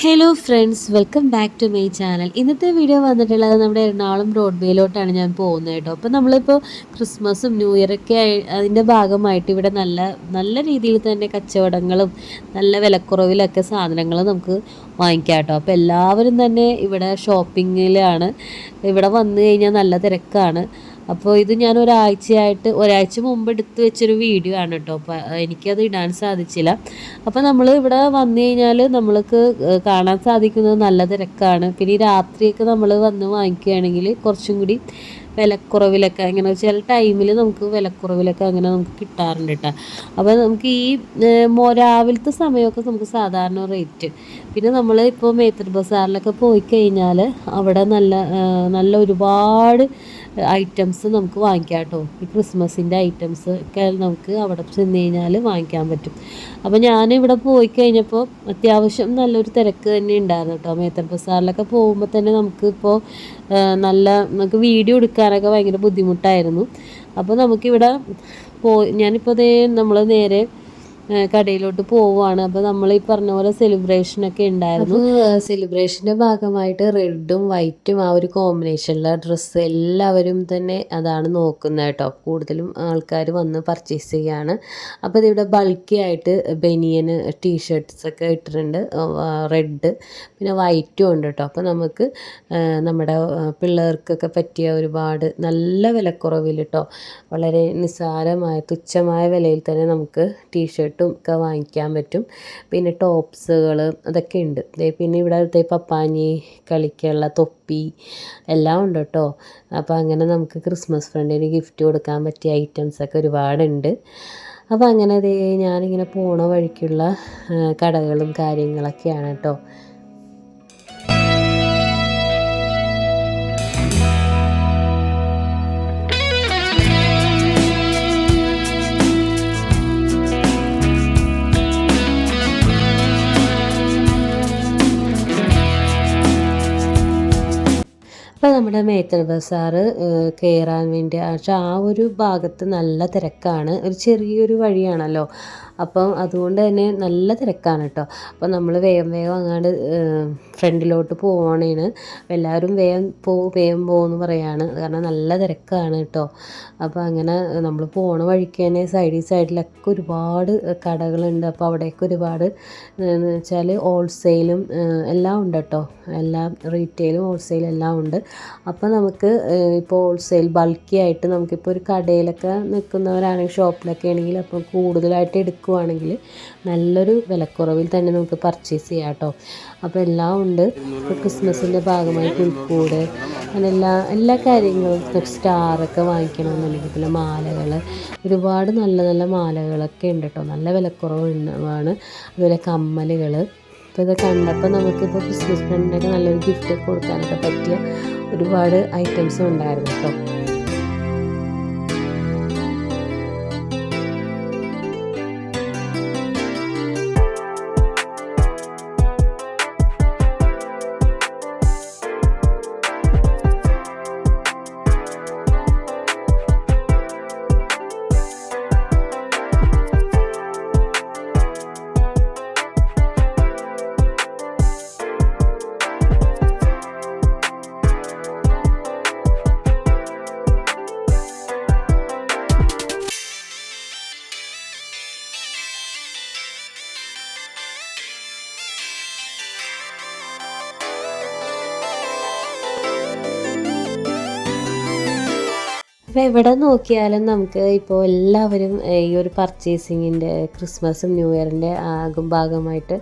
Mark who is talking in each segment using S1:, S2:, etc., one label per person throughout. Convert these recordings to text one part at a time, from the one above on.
S1: Hello friends welcome back to my channel ഇന്നത്തെ video വന്നിട്ടുള്ളത് നമ്മുടെ എറണാകുളം റോഡ്വേയിലോട്ടാണ് ഞാൻ പോകുന്നത് കേട്ടോ. അപ്പോൾ നമ്മളിപ്പോൾ ക്രിസ്മസും ന്യൂ ഇയറൊക്കെ അതിന്റെ ഭാഗമായിട്ട് ഇവിടെ നല്ല നല്ല രീതിയിൽ തന്നെ കച്ചവടങ്ങളും നല്ല വിലക്കുറവിലൊക്കെ സാധനങ്ങൾ നമുക്ക് വാങ്ങിക്കാം കേട്ടോ. അപ്പോൾ എല്ലാവരും തന്നെ ഇവിടെ ഷോപ്പിങ്ങിലാണ് ഇവിടെ വന്നു കഴിഞ്ഞാൽ നല്ല തിരക്കാണ്. അപ്പോൾ ഇത് ഞാൻ ഒരാഴ്ചയായിട്ട് ഒരാഴ്ച മുമ്പ് എടുത്ത് വെച്ചൊരു വീഡിയോ ആണ് കേട്ടോ അപ്പോൾ എനിക്കത് ഇടാൻ സാധിച്ചില്ല. അപ്പോൾ നമ്മൾ ഇവിടെ വന്നു കഴിഞ്ഞാൽ നമ്മൾക്ക് കാണാൻ സാധിക്കുന്നത് നല്ല തിരക്കാണ്. പിന്നെ രാത്രിയൊക്കെ നമ്മൾ വന്ന് വാങ്ങിക്കുകയാണെങ്കിൽ കുറച്ചും കൂടി വിലക്കുറവിലൊക്കെ അങ്ങനെ ചില ടൈമിൽ നമുക്ക് വിലക്കുറവിലൊക്കെ അങ്ങനെ നമുക്ക് കിട്ടാറുണ്ട് കേട്ടോ അപ്പോൾ നമുക്ക് ഈ രാവിലത്തെ സമയമൊക്കെ നമുക്ക് സാധാരണ റേറ്റ് പിന്നെ നമ്മൾ ഇപ്പോൾ മേത്തർ ബസാറിലൊക്കെ പോയി കഴിഞ്ഞാൽ അവിടെ നല്ല നല്ല ഒരുപാട് ഐറ്റംസ് നമുക്ക് വാങ്ങിക്കാം കേട്ടോ ഈ ക്രിസ്മസിന്റെ ഐറ്റംസ് ഒക്കെ നമുക്ക് അവിടെ ചെന്ന് കഴിഞ്ഞാൽ വാങ്ങിക്കാൻ പറ്റും. അപ്പോൾ ഞാനിവിടെ പോയി കഴിഞ്ഞപ്പോൾ അത്യാവശ്യം നല്ലൊരു തിരക്ക് തന്നെ ഉണ്ടായിരുന്നു കേട്ടോ മേത്തർ ബസാറിലൊക്കെ പോകുമ്പോൾ തന്നെ നമുക്ക് ഇപ്പോൾ നല്ല നമുക്ക് വീഡിയോ എടുക്കാനൊക്കെ ഭയങ്കര ബുദ്ധിമുട്ടായിരുന്നു. അപ്പോൾ നമുക്കിവിടെ പോയി ഞാനിപ്പോൾ ദേ നമ്മൾ നേരെ കടയിലോട്ട് പോവുകയാണ്. അപ്പോൾ നമ്മൾ ഈ പറഞ്ഞ പോലെ സെലിബ്രേഷൻ ഒക്കെ ഉണ്ടായിരുന്നു. സെലിബ്രേഷന്റെ ഭാഗമായിട്ട് റെഡും വൈറ്റും ആ ഒരു കോമ്പിനേഷനിലെ ഡ്രസ്സ് എല്ലാവരും തന്നെ അതാണ് നോക്കുന്നത് കേട്ടോ. കൂടുതലും ആൾക്കാർ വന്ന് പർച്ചേസ് ചെയ്യാണ്. അപ്പോൾ ഇതിവിടെ ബൾക്കി ആയിട്ട് ബനിയന് ടീഷർട്ട്സ് ഒക്കെ ഇട്ടിട്ടുണ്ട്. റെഡ് പിന്നെ വൈറ്റും ഉണ്ട് കേട്ടോ. അപ്പോൾ നമുക്ക് നമ്മുടെ പിള്ളേർക്കൊക്കെ പറ്റിയ ഒരുപാട് നല്ല വിലക്കുറവിൽ കേട്ടോ വളരെ നിസ്സാരമായ തുച്ഛമായ വിലയിൽ തന്നെ നമുക്ക് ടീഷർട്ടും ഒക്കെ വാങ്ങിക്കാൻ പറ്റും. പിന്നെ ടോപ്സുകൾ അതൊക്കെ ഉണ്ട്. പിന്നെ ഇവിടെ ദേ പപ്പാഞ്ഞി കളിക്കുള്ള തൊപ്പി എല്ലാം ഉണ്ട് കേട്ടോ. അപ്പോൾ അങ്ങനെ നമുക്ക് ക്രിസ്മസ് ഫ്രണ്ടിന് ഗിഫ്റ്റ് കൊടുക്കാൻ പറ്റിയ ഐറ്റംസ് ഒക്കെ ഒരുപാടുണ്ട്. അപ്പോൾ അങ്ങനെ ദേ ഞാനിങ്ങനെ പോണ വഴിക്കുള്ള കടകളും കാര്യങ്ങളൊക്കെയാണ് കേട്ടോ. നമ്മുടെ മേത്തൽ ബസാറ് കയറാൻ വേണ്ടി. പക്ഷേ ആ ഒരു ഭാഗത്ത് നല്ല തിരക്കാണ്. ഒരു ചെറിയൊരു വഴിയാണല്ലോ. അപ്പം അതുകൊണ്ട് തന്നെ നല്ല തിരക്കാണ് കേട്ടോ അപ്പം നമ്മൾ വേഗം വേഗം അങ്ങാണ്ട് ഫ്രണ്ടിലോട്ട് പോവാണേന് എല്ലാവരും വേഗം പോ വേഗം പോകുമെന്ന് പറയാണ്. കാരണം നല്ല തിരക്കാണ് കേട്ടോ അപ്പോൾ അങ്ങനെ നമ്മൾ പോണ വഴിക്ക് തന്നെ സൈഡിൽ സൈഡിലൊക്കെ ഒരുപാട് കടകളുണ്ട്. അപ്പോൾ അവിടെയൊക്കെ ഒരുപാട് എന്ന് വെച്ചാൽ ഹോൾസെയിലും എല്ലാം ഉണ്ട് കേട്ടോ എല്ലാം റീറ്റെയിലും ഹോൾസെയിലും എല്ലാം ഉണ്ട്. അപ്പോൾ നമുക്ക് ഇപ്പോൾ ഹോൾസെയിൽ ബൾക്കി ആയിട്ട് നമുക്കിപ്പോൾ ഒരു കടയിലൊക്കെ നിൽക്കുന്നവരാണെങ്കിൽ ഷോപ്പിലൊക്കെ ആണെങ്കിൽ അപ്പോൾ കൂടുതലായിട്ട് എടുക്കുവാണെങ്കിൽ നല്ലൊരു വിലക്കുറവിൽ തന്നെ നമുക്ക് പർച്ചേസ് ചെയ്യാം കേട്ടോ. അപ്പോൾ എല്ലാം ഉണ്ട്. ഇപ്പോൾ ക്രിസ്മസിന്റെ ഭാഗമായി പുൽക്കൂട് അങ്ങനെ എല്ലാ എല്ലാ കാര്യങ്ങളും സ്റ്റാറൊക്കെ വാങ്ങിക്കണമെന്നുണ്ടെങ്കിൽ പിന്നെ മാലകൾ ഒരുപാട് നല്ല നല്ല മാലകളൊക്കെ ഉണ്ട് കേട്ടോ. നല്ല വിലക്കുറവാണ് അതുപോലെ കമ്മലുകൾ അപ്പോൾ ഇത് കണ്ടപ്പോൾ നമുക്കിപ്പോൾ ക്രിസ്മസ് ഫ്രണ്ടിനൊക്കെ നല്ലൊരു ഗിഫ്റ്റ് കൊടുക്കാനൊക്കെ പറ്റിയ ഒരുപാട് ഐറ്റംസും ഉണ്ടായിരുന്നു കേട്ടോ. അപ്പോൾ എവിടെ നോക്കിയാലും നമുക്ക് ഇപ്പോൾ എല്ലാവരും ഈ ഒരു പർച്ചേസിങ്ങിന്റെ ക്രിസ്മസും ന്യൂ ഇയറിന്റെ ആകും ഭാഗമായിട്ട്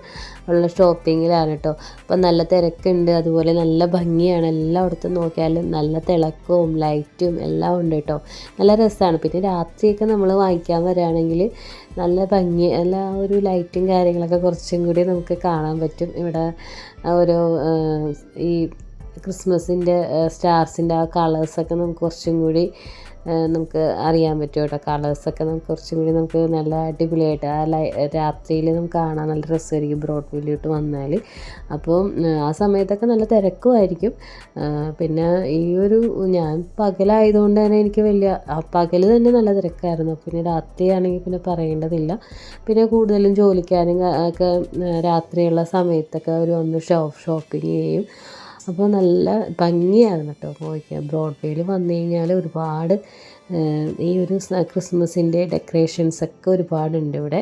S1: ഉള്ള ഷോപ്പിങ്ങിലാണ് കേട്ടോ അപ്പോൾ നല്ല തിരക്കുണ്ട് അതുപോലെ നല്ല ഭംഗിയാണ്. എല്ലായിടത്തും നോക്കിയാലും നല്ല തിളക്കവും ലൈറ്റും എല്ലാം ഉണ്ട് കേട്ടോ നല്ല രസമാണ് പിന്നെ രാത്രിയൊക്കെ നമ്മൾ വാങ്ങിക്കാൻ വരികയാണെങ്കിൽ നല്ല ഭംഗി നല്ല ഒരു ലൈറ്റും കാര്യങ്ങളൊക്കെ കുറച്ചും കൂടി നമുക്ക് കാണാൻ പറ്റും. ഇവിടെ ഓരോ ഈ ക്രിസ്മസിന്റെ സ്റ്റാർസിന്റെ ആ കളേഴ്സൊക്കെ നമുക്ക് കുറച്ചും കൂടി നമുക്ക് അറിയാൻ പറ്റും കേട്ടോ. കളേഴ്സൊക്കെ നമുക്ക് കുറച്ചും കൂടി നമുക്ക് നല്ല അടിപൊളിയായിട്ട് ആ ലൈ രാത്രിയിൽ നമുക്ക് കാണാൻ നല്ല രസമായിരിക്കും ബ്രോഡ് വേയിലോട്ട് വന്നാൽ അപ്പോൾ ആ സമയത്തൊക്കെ നല്ല തിരക്കുമായിരിക്കും. പിന്നെ ഈ ഒരു ഞാൻ പകലായതുകൊണ്ട് തന്നെ എനിക്ക് വലിയ ആ പകൽ തന്നെ നല്ല തിരക്കായിരുന്നു. പിന്നെ രാത്രിയാണെങ്കിൽ പിന്നെ പറയേണ്ടതില്ല. പിന്നെ കൂടുതലും ജോലിക്കാരും ഒക്കെ രാത്രിയുള്ള സമയത്തൊക്കെ അവർ വന്ന് ഷോപ്പ് ഷോപ്പിംഗ് ചെയ്യും. അപ്പോൾ നല്ല ഭംഗിയാണ് കേട്ടോ പോയിക്കാൻ ബ്രോഡ്വേയിൽ വന്നു കഴിഞ്ഞാൽ ഒരുപാട് ഈ ഒരു ക്രിസ്മസിന്റെ ഡെക്കറേഷൻസൊക്കെ ഒരുപാടുണ്ട് ഇവിടെ.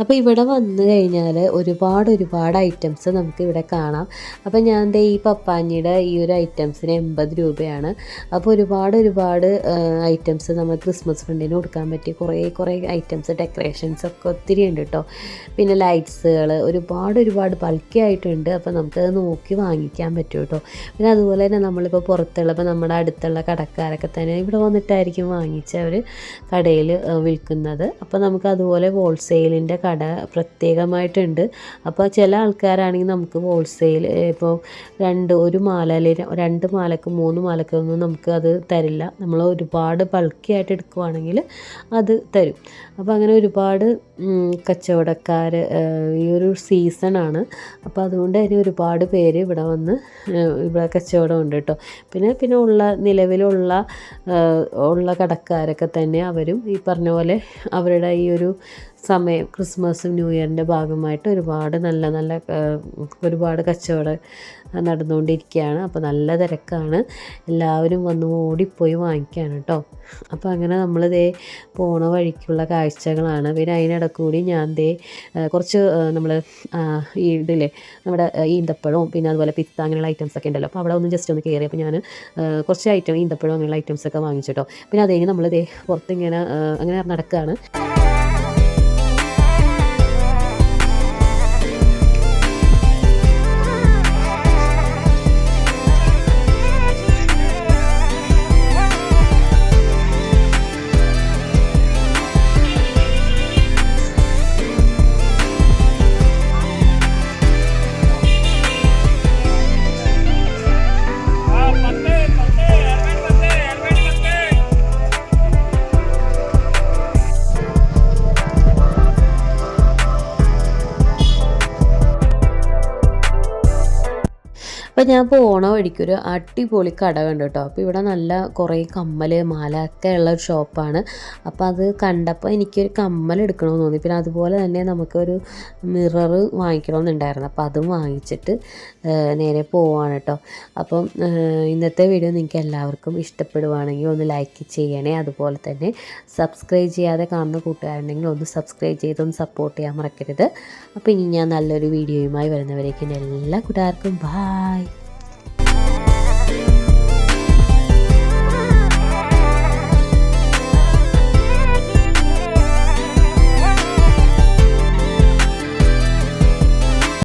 S1: അപ്പോൾ ഇവിടെ വന്നു കഴിഞ്ഞാൽ ഒരുപാട് ഒരുപാട് ഐറ്റംസ് നമുക്ക് ഇവിടെ കാണാം. അപ്പോൾ ഞാൻ ദേ ഈ പപ്പാഞ്ഞിയുടെ ഈ ഒരു ഐറ്റംസിന് എൺപത് രൂപയാണ്. അപ്പോൾ ഒരുപാട് ഒരുപാട് ഐറ്റംസ് നമ്മൾ ക്രിസ്മസ് ഫ്രണ്ടിന് കൊടുക്കാൻ പറ്റിയ കുറേ കുറേ ഐറ്റംസ് ഡെക്കറേഷൻസ് ഒക്കെ ഒത്തിരി ഉണ്ട് കേട്ടോ പിന്നെ ലൈറ്റ്സുകൾ ഒരുപാട് ഒരുപാട് ബൾക്കി ആയിട്ടുണ്ട്. അപ്പോൾ നമുക്കത് നോക്കി വാങ്ങിക്കാൻ പറ്റും കേട്ടോ പിന്നെ അതുപോലെ തന്നെ നമ്മളിപ്പോൾ പുറത്തുള്ള ഇപ്പോൾ നമ്മുടെ അടുത്തുള്ള കടക്കാരൊക്കെ തന്നെ ഇവിടെ വന്നിട്ടായിരിക്കും വാങ്ങിച്ച് അവർ കടയിൽ വിൽക്കുന്നത്. അപ്പോൾ നമുക്ക് അതുപോലെ ഹോൾസെയിലിന്റെ കട പ്രത്യേകമായിട്ടുണ്ട്. അപ്പോൾ ചില ആൾക്കാരാണെങ്കിൽ നമുക്ക് ഹോൾസെയിൽ ഇപ്പോൾ രണ്ട് ഒരു മാല അല്ലെങ്കിൽ രണ്ട് മാലക്ക് മൂന്ന് മാലക്കൊന്നും നമുക്ക് അത് തരില്ല. നമ്മൾ ഒരുപാട് ബൾക്കി ആയിട്ട് എടുക്കുവാണെങ്കിൽ അത് തരും. അപ്പോൾ അങ്ങനെ ഒരുപാട് കച്ചവടക്കാർ ഈ ഒരു സീസണാണ് അപ്പോൾ അതുകൊണ്ട് തന്നെ ഒരുപാട് പേര് ഇവിടെ വന്ന് ഇവിടെ കച്ചവടം ഉണ്ട് കേട്ടോ. പിന്നെ പിന്നെ ഉള്ള നിലവിലുള്ള ഉള്ള കടക്കാരൊക്കെ തന്നെ അവരും ഈ പറഞ്ഞ പോലെ അവരുടെ ഈ ഒരു സമയം ക്രിസ്മസും ന്യൂ ഇയറിന്റെ ഭാഗമായിട്ട് ഒരുപാട് നല്ല നല്ല ഒരുപാട് കച്ചവടം നടന്നുകൊണ്ടിരിക്കുകയാണ്. അപ്പോൾ നല്ല തിരക്കാണ്. എല്ലാവരും വന്ന് ഓടിപ്പോയി വാങ്ങിക്കുകയാണ് കേട്ടോ. അപ്പോൾ അങ്ങനെ നമ്മൾ ദേ പോണ വഴിക്കുള്ള കാഴ്ചകളാണ്. പിന്നെ അതിനിടക്കൂടി ഞാൻ ദേ കുറച്ച് നമ്മൾ ഈ ഇതില്ലേ നമ്മുടെ ഈന്തപ്പഴവും പിന്നെ അതുപോലെ പിത്ത അങ്ങനെയുള്ള ഐറ്റംസ് ഒക്കെ ഉണ്ടല്ലോ. അപ്പോൾ അവിടെ ഒന്ന് ജസ്റ്റ് ഒന്ന് കയറി അപ്പോൾ ഞാൻ കുറച്ച് ഐറ്റം ഈന്തപ്പഴം അങ്ങനെയുള്ള ഐറ്റംസ് ഒക്കെ വാങ്ങിച്ചിട്ടോ പിന്നെ അതേ നമ്മൾ ദേ പുറത്തിങ്ങനെ അങ്ങനെ നടക്കുകയാണ് അപ്പോൾ ഞാൻ പോണ വഴിക്കൊരു അടിപൊളി കട കണ്ടു കേട്ടോ അപ്പോൾ ഇവിടെ നല്ല കുറേ കമ്മൽ മാല ഒക്കെ ഉള്ള ഒരു ഷോപ്പാണ്. അപ്പോൾ അത് കണ്ടപ്പോൾ എനിക്കൊരു കമ്മൽ എടുക്കണമെന്ന് തോന്നി. പിന്നെ അതുപോലെ തന്നെ നമുക്കൊരു മിറർ വാങ്ങിക്കണമെന്നുണ്ടായിരുന്നു. അപ്പോൾ അതും വാങ്ങിച്ചിട്ട് നേരെ പോവാണ് കേട്ടോ. അപ്പം ഇന്നത്തെ വീഡിയോ നിങ്ങൾക്ക് എല്ലാവർക്കും ഇഷ്ടപ്പെടുവാണെങ്കിൽ ഒന്ന് ലൈക്ക് ചെയ്യണേ. അതുപോലെ തന്നെ സബ്സ്ക്രൈബ് ചെയ്യാതെ കാണുന്ന കൂട്ടുകാരുണ്ടെങ്കിൽ ഒന്ന് സബ്സ്ക്രൈബ് ചെയ്തൊന്ന് സപ്പോർട്ട് ചെയ്യാൻ മറക്കരുത്. അപ്പോൾ ഇനി ഞാൻ നല്ലൊരു വീഡിയോയുമായി വരുന്നവരേക്കും എല്ലാ കൂട്ടുകാർക്കും ബായ്.